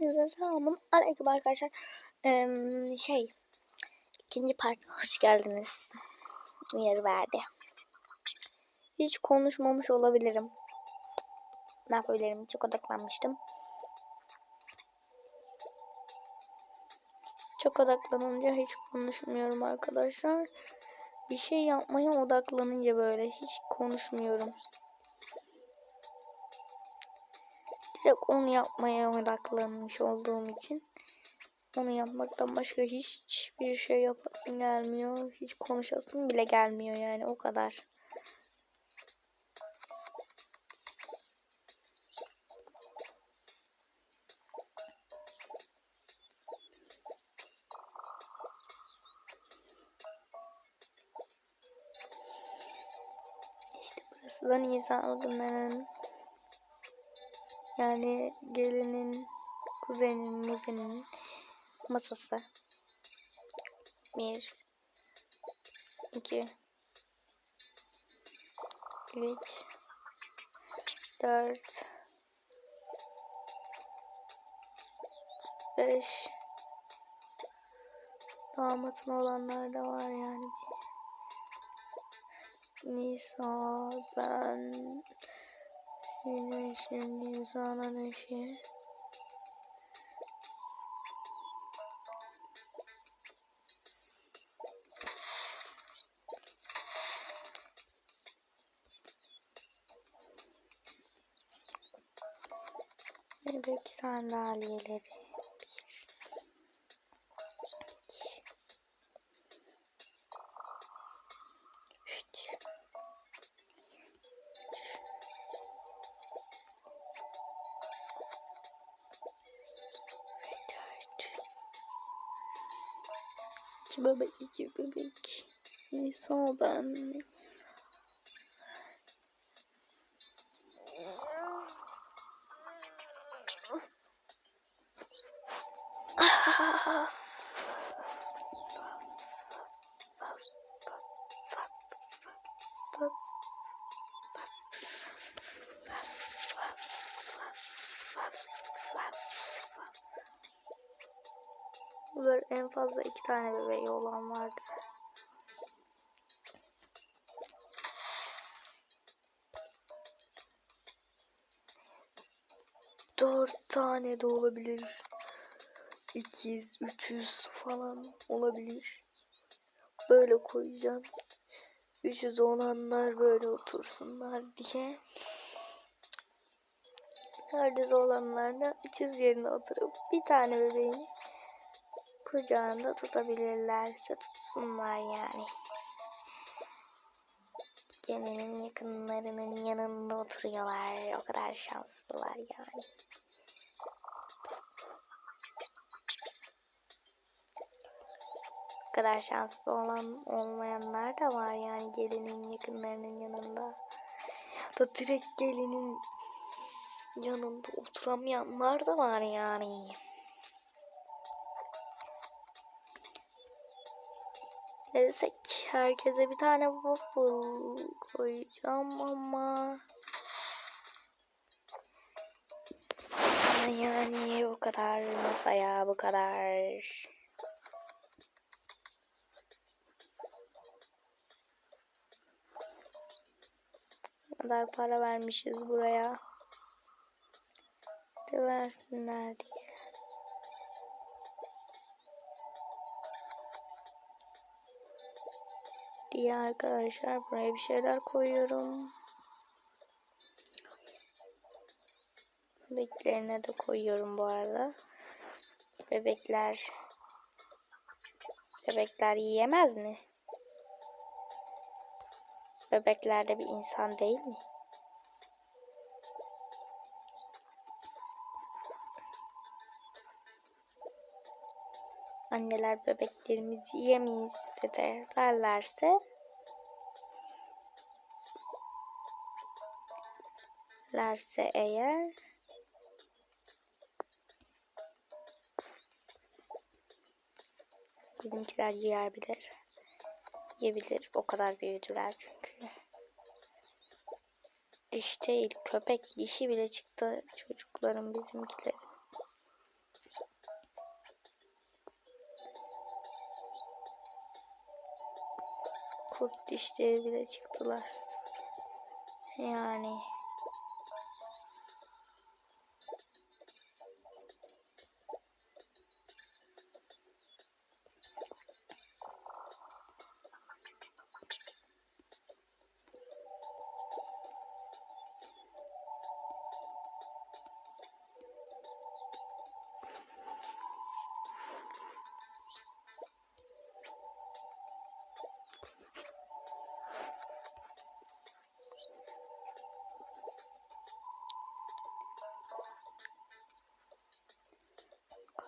Hepinize selamun aleyküm arkadaşlar. Ee, şey, ikinci part hoş geldiniz. Uyarı verdi. Hiç konuşmamış olabilirim. Ne yapabilirim? Çok odaklanmıştım. Çok odaklanınca hiç konuşmuyorum arkadaşlar. Bir şey yapmaya odaklanınca böyle hiç konuşmuyorum. Direkt onu yapmaya odaklanmış olduğum için onu yapmaktan başka hiçbir şey yapasım gelmiyor. Hiç konuşasım bile gelmiyor yani o kadar. İşte burası da Nisan yani gelinin, kuzenin, muzenin masası. Bir, iki, üç, dört, beş. Damatın olanlar da var yani. Nisa, ben, Güneşin Nisan'ın eşi. Bebek sandalyeleri. İki bebek, iki bebek. Nisa ben. Böyle en fazla iki tane bebeği olan vardı. Dört tane de olabilir. İkiz, üçüz falan olabilir. Böyle koyacağım. Üçüz olanlar böyle otursunlar diye. Dördüz olanlar da üçüz yerine oturup bir tane bebeğini kucağında tutabilirlerse tutsunlar yani. Gelinin yakınlarının yanında oturuyorlar. O kadar şanslılar yani. O kadar şanslı olan olmayanlar da var yani gelinin yakınlarının yanında. Da direkt gelinin yanında oturamayanlar da var yani. Ne desek herkese bir tane waffle koyacağım ama yani o kadar masaya bu kadar kadar para vermişiz buraya de versinler diye. Diye arkadaşlar buraya bir şeyler koyuyorum. Bebeklerine de koyuyorum bu arada. Bebekler bebekler yiyemez mi? Bebekler de bir insan değil mi? Anneler bebeklerimizi yiyemeyiz de derlerse lerse eğer bizimkiler yiyebilir. Yiyebilir. O kadar büyüdüler çünkü. Diş değil köpek dişi bile çıktı çocukların bizimkilerin. Kurt dişleri bile çıktılar. Yani.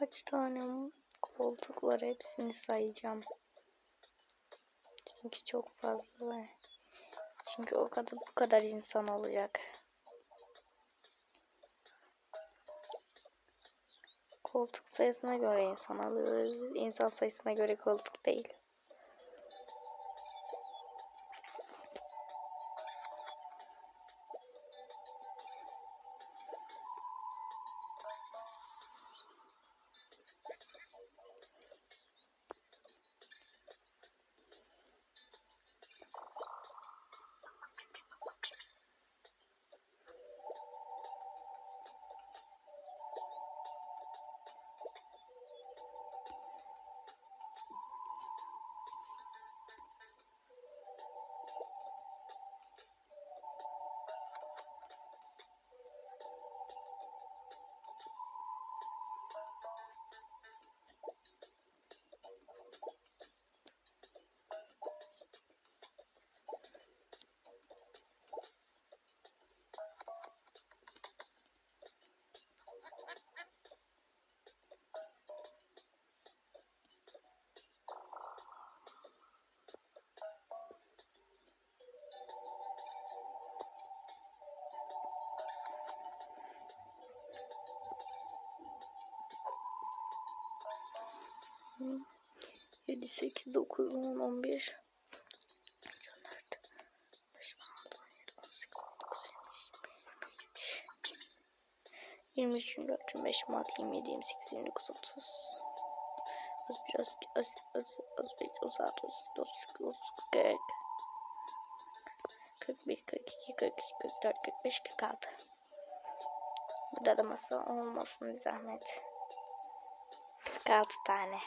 Kaç tane koltuk var hepsini sayacağım. Çünkü çok fazla. Çünkü o kadar bu kadar insan olacak. Koltuk sayısına göre insan alıyoruz. İnsan sayısına göre koltuk değil. Yedi, sekiz, dokuz, on, on bir. 23, 24, 25, 26, 27, 28, 29, 30. Az biraz, az, az, az, 36, 38, 39, 40. 41, 42, 43, 44, 45, 46. Burada da masa olmasın bir zahmet. 46 tane.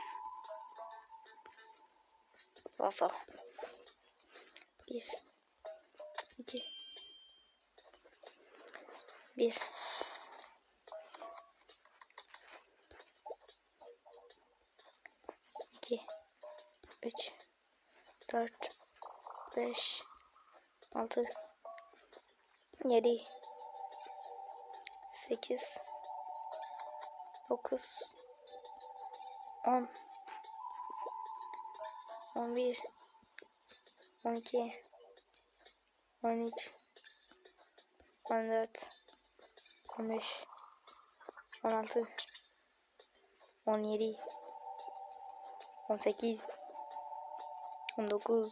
Waffle. 1 2 1 2 3 4 5 6 7 8 9 10 11 12 13 14 15 16 17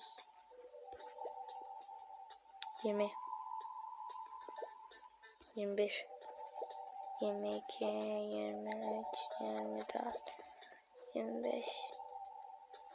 18 19 20 21 22 23 24 25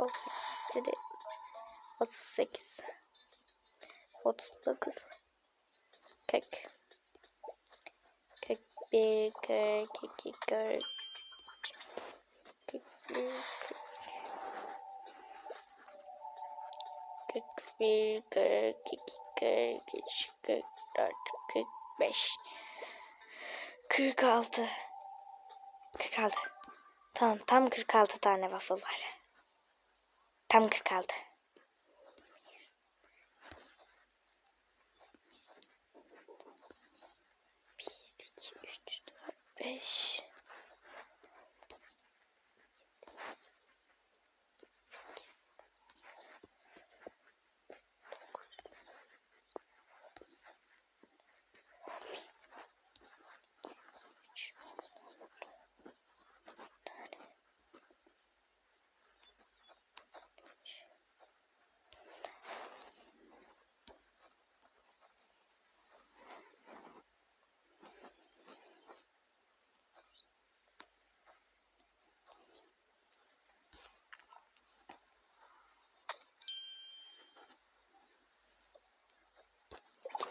38 38 39 40 41 42 40 41 41 42 43 44 45 46 46 Tamam tam 46 tane waffle var. Tam 46. Bir, iki, üç, dört, beş.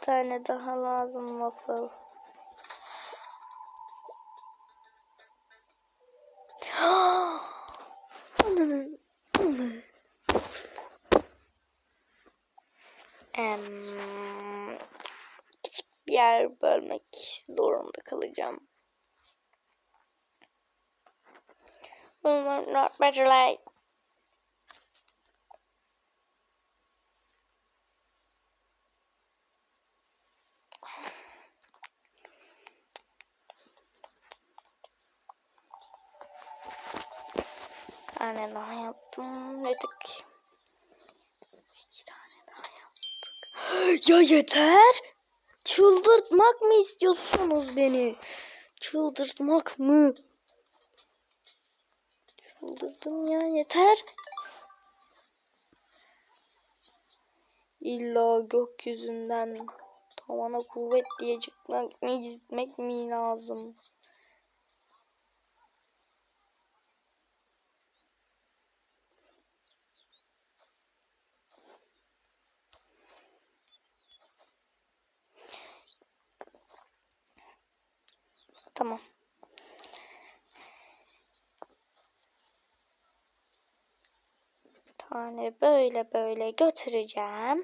Tane daha lazım waffle. Em, küçük bir yer bölmek zorunda kalacağım. Bunlar not better like. tane daha dedik. İki tane daha yaptık. ya yeter. Çıldırtmak mı istiyorsunuz beni? Çıldırtmak mı? Çıldırdım ya yeter. İlla gökyüzünden tavana kuvvet diyecekmek mi gitmek mi lazım? Tamam. Tane böyle böyle götüreceğim.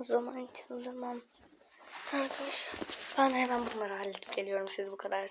O zaman çıldırmam. Arkadaşlar ben hemen bunları halledip geliyorum. Siz bu kadar